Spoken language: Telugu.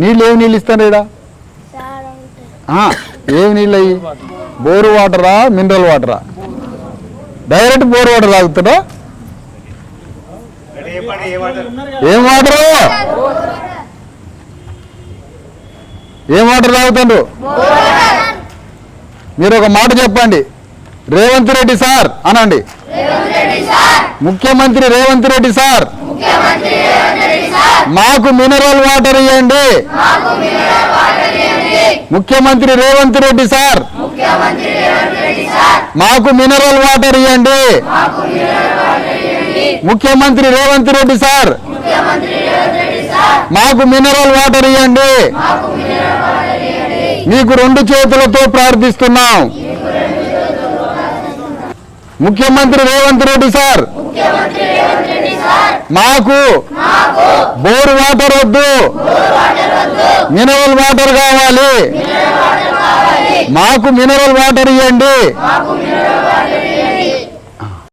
నీళ్ళు ఏమి నీళ్ళు ఇస్తాను ఆ, ఏమి నీళ్ళు అయ్యి? బోరు వాటరా మినరల్ వాటరా? డైరెక్ట్ బోర్ వాటర్ తాగుతాడా? ఏం వాటరు? ఏం వాటర్ తాగుతాడు? మీరు ఒక మాట చెప్పండి. రేవంత్ రెడ్డి సార్ అనండి. ముఖ్యమంత్రి రేవంత్ రెడ్డి సార్. మాకు మినరల్ వాటర్ ఇవ్వండి ముఖ్యమంత్రి రేవంత్ రెడ్డి సార్. మాకు మినరల్ వాటర్ ఇవ్వండి ముఖ్యమంత్రి రేవంత్ రెడ్డి సార్. మాకు మినరల్ వాటర్ ఇవ్వండి మీకు రెండు చేతులతో ప్రార్థిస్తున్నాం. ముఖ్యమంత్రి రేవంత్ రెడ్డి సార్. మాకు బోర్ వాటర్ వద్దు. మినరల్ వాటర్ కావాలి. మాకు మినరల్ వాటర్ ఇవ్వండి